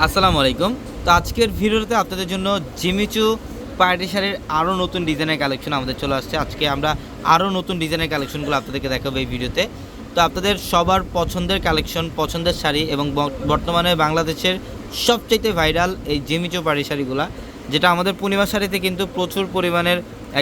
আসসালামু আলাইকুম। তো আজকের ভিডিওতে আপনাদের জন্য জিমিচু পার্টি শাড়ির আরও নতুন ডিজাইনের কালেকশন আমাদের চলে আসছে। আজকে আমরা আরও নতুন ডিজাইনের কালেকশনগুলো আপনাদেরকে দেখাবো এই ভিডিওতে। তো আপনাদের সবার পছন্দের কালেকশন, পছন্দের শাড়ি এবং বর্তমানে বাংলাদেশের সবচাইতে ভাইরাল এই জিমিচু পার্টি শাড়িগুলা যেটা আমাদের পূর্ণিমা শাড়িতে কিন্তু প্রচুর পরিমাণের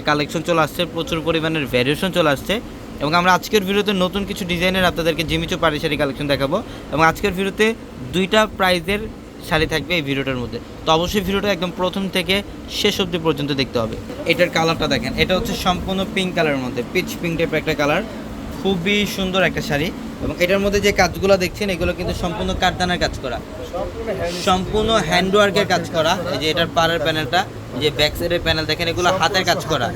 কালেকশন চলে আসছে, প্রচুর পরিমাণের ভ্যারিয়েশন চলে আসছে। এবং আমরা আজকের ভিডিওতে নতুন কিছু ডিজাইনের আপনাদেরকে জিমিচু পাড়ি শাড়ি কালেকশন দেখাবো। এবং আজকের ভিডিওতে দুইটা প্রাইজের শাড়ি থাকবে এই ভিডিওটার মধ্যে। তো অবশ্যই ভিডিওটা একদম প্রথম থেকে শেষ অবধি পর্যন্ত দেখতে হবে। এটার কালারটা দেখেন, এটা হচ্ছে সম্পূর্ণ পিঙ্ক কালারের মধ্যে পিচ পিঙ্ক টাইপের একটা কালার খুবই সুন্দর একটা শাড়ি। এবং এটার মধ্যে যে কাজগুলো দেখছেন, এগুলো কিন্তু সম্পূর্ণ কাঠদানার কাজ করা। সম্পূর্ণ হ্যান্ডওয়ার্কের কাজ করা, এই যে এটার পাড়ের প্যানেলটা যে ব্যাক সাইডের প্যানেল দেখেন, এগুলো হাতের কাজ করা।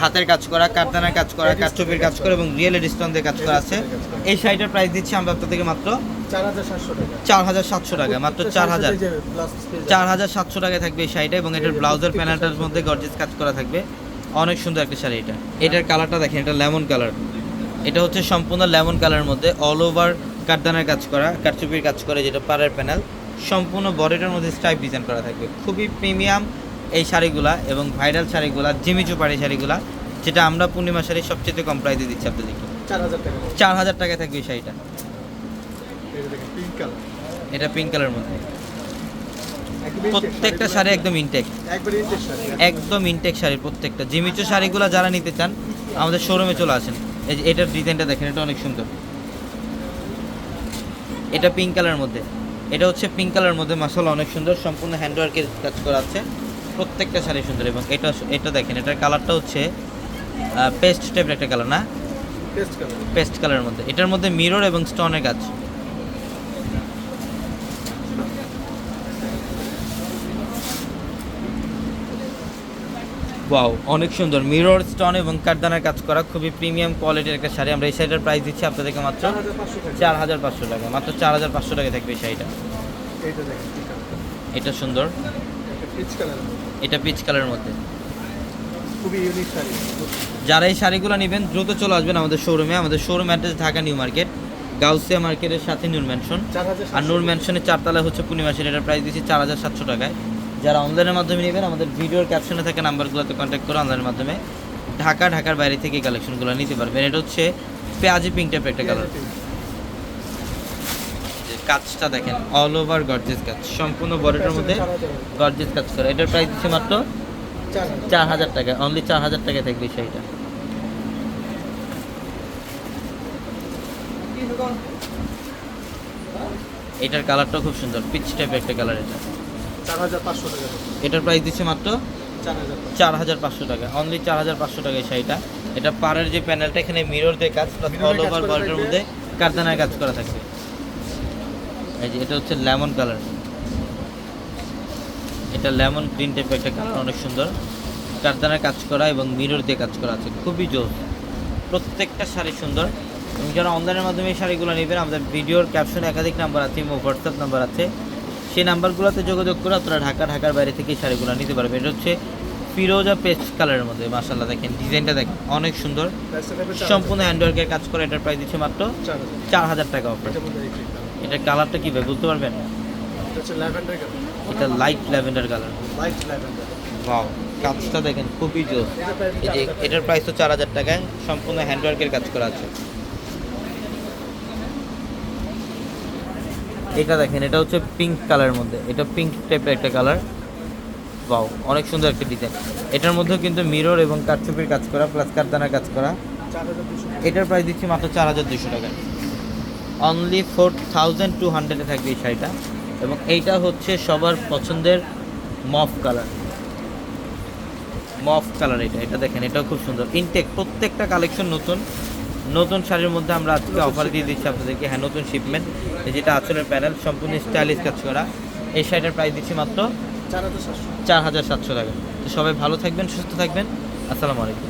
হাতের কাজ করা কাঠদানার কাজ করা কাঠচুপির কাজ করা এবং রিয়েল স্টোন কাজ করা আছে। এই শাড়িটার প্রাইস দিচ্ছি আমরা আপনাদেরকে মাত্র চার হাজার সাতশো টাকা। মাত্র চার হাজার। চার হাজার সাতশো টাকায় থাকবে এই শাড়িটা এবং এটার ব্লাউজের প্যানেলটার মধ্যে গর্জেস কাজ করা থাকবে। অনেক সুন্দর একটা শাড়ি এটা। এটার কালারটা দেখেন এটা লেমন কালার। এটা হচ্ছে সম্পূর্ণ লেমন কালারের মধ্যে অল ওভার কাঠদানার কাজ করা কাঠচুপির কাজ করে যেটা পাড়ের প্যানেল। সম্পূর্ণ বডিটার মধ্যে স্টাইপ ডিজাইন করা থাকবে। খুবই প্রিমিয়াম এই শাড়িগুলা এবং ভাইরাল শাড়িগুলা জিমিচু পাড়ি শাড়িগুলা যেটা আমরা পূর্ণিমা শাড়ি সবচেয়ে কম প্রাইসে দিচ্ছি আপনাদেরকে। চার হাজার টাকা। চার হাজার টাকায় থাকবে এই শাড়িটা এই যে দেখেন পিঙ্ক কালার এটা পিঙ্ক কালার মধ্যে। প্রত্যেকটা শাড়ি একদম ইনটেক একদম ইনটেক শাড়ি প্রত্যেকটা। জিমিচু শাড়িগুলো যারা নিতে চান আমাদের শোরুমে চলে আসেন। এই যে এটার ডিজাইনটা দেখেন এটা অনেক সুন্দর। এটা পিঙ্ক কালারের মধ্যে। এটা হচ্ছে পিঙ্ক কালারের মধ্যে মাসাল অনেক সুন্দর। সম্পূর্ণ হ্যান্ডওয়ার্কের কাজ করা আছে। প্রত্যেকটা শাড়ি সুন্দর এবং এটা এটা দেখেন এটার কালারটা হচ্ছে পেস্ট টাইপের একটা কালার না? টেস্ট কালার পেস্ট কালারের মধ্যে। এটার মধ্যে মিরর এবং স্টোনের কাজ ওয়াও অনেক সুন্দর। মিরর স্টোন এবং কাঠদানার কাজ করা খুবই প্রিমিয়াম কোয়ালিটির একটা শাড়ি। আমরা এই শাড়িটার প্রাইস দিচ্ছি আপনাদেরকে মাত্র চার হাজার পাঁচশো টাকা। মাত্র চার হাজার পাঁচশো টাকা থাকবে এই শাড়িটা। এটা সুন্দর। এটা পিচ কালারের মধ্যে। যারা এই শাড়িগুলো নেবেন দ্রুত চলে আসবেন আমাদের শোরুমে আমাদের showroom address Dhaka New Market Gausia মার্কেটের সাথে নূর ম্যানশন আর নূর ম্যানশনের চারতলা হচ্ছে পূর্ণিমাসের এটার প্রাইস দিচ্ছি চার হাজার সাতশো টাকায়। যারা অনলাইনের মাধ্যমে নেবেন আমাদের ভিডিওর ক্যাপশনে থাকা নাম্বারগুলোতে কন্ট্যাক্ট করে অনলাইনের মাধ্যমে ঢাকা ঢাকার বাইরে থেকে কালেকশনগুলো নিতে পারবেন। এটা হচ্ছে পেঁয়াজি পিঙ্ক টাইপের একটা কালার কাজটা দেখেন অল ওভার গর্জেস কাজ। সম্পূর্ণ বডিটার মধ্যে গর্জেস কাজ করে। এটার প্রাইস দিচ্ছে মাত্র চার হাজার। চার টাকা। অনলি চার হাজার টাকায় থাকবে শাড়িটা। এটার কালারটা খুব সুন্দর। পিচ টাইপের একটা কালার এটা। এটার প্রাইস দিচ্ছে মাত্র? চার হাজার পাঁচশো। টাকা। অনলি চার হাজার পাঁচশো টাকা এই শাড়িটা। এটা পাড়ের যে প্যানেলটা এখানে মিরর দিয়ে কাজ প্লাস অল ওভার বডির মধ্যে কারদানায় কাজ করা থাকবে। এই যে এটা হচ্ছে লেমন কালার এটা লেমন গ্রিন টাইপের একটা কালার অনেক সুন্দর। কারদানার কাজ করা এবং মিরর দিয়ে কাজ করা আছে। খুবই জোর প্রত্যেকটা শাড়ি সুন্দর। এবং যারা অনলাইনের মাধ্যমে এই শাড়িগুলো নেবেন আমাদের ভিডিওর ক্যাপশনে একাধিক নাম্বার আছে এবং হোয়াটসঅ্যাপ নাম্বার আছে। সেই নাম্বারগুলোতে যোগাযোগ করে আপনারা ঢাকা, ঢাকার বাইরে থেকে এই শাড়িগুলো নিতে পারবেন। এটা হচ্ছে ফিরোজা পেস্ট কালারের মধ্যে মাসাল্লাহ দেখেন, ডিজাইনটা দেখেন, অনেক সুন্দর। সম্পূর্ণ হ্যান্ডওয়ার্কের কাজ করে এটার প্রাইস দিচ্ছে মাত্র চার হাজার টাকা অফার এটার কালারটা কী বুঝতে পারবেন? এটা light lavender colour light lavender কাজটা দেখেন খুবই জোর এটার প্রাইস তো চার হাজার টাকায়, সম্পূর্ণ হ্যান্ডওয়ার্কের কাজ করা আছে। এটা দেখেন, এটা হচ্ছে পিঙ্ক কালারের মধ্যে। এটা পিঙ্ক টাইপের একটা কালার বাও অনেক সুন্দর একটা ডিজাইন এটার মধ্যেও কিন্তু মিরর এবং কাঠচুপির কাজ করা প্লাস কাঠদানার কাজ করা। এটার প্রাইস দিচ্ছি মাত্র চার হাজার দুশো টাকা। অনলি ফোর থাউজেন্ড টু হান্ড্রেডে থাকবে এই শাড়িটা। এবং এইটা হচ্ছে সবার পছন্দের মফ কালার মফ কালার এটা এটা দেখেন, এটাও খুব সুন্দর। ইনটেক প্রত্যেকটা কালেকশন নতুন। নতুন শাড়ির মধ্যে আমরা আজকে অফার দিয়ে দিচ্ছি আপনাদেরকে। হ্যাঁ নতুন শিপমেন্ট যেটা আচলের প্যানেল সম্পূর্ণ স্টাইলিশ কাজ করা। এই শাড়িটার প্রাইস দিচ্ছি মাত্র চার হাজার সাতশো। চার হাজার সাতশো টাকা। তো সবাই ভালো থাকবেন সুস্থ থাকবেন। আসসালামু আলাইকুম।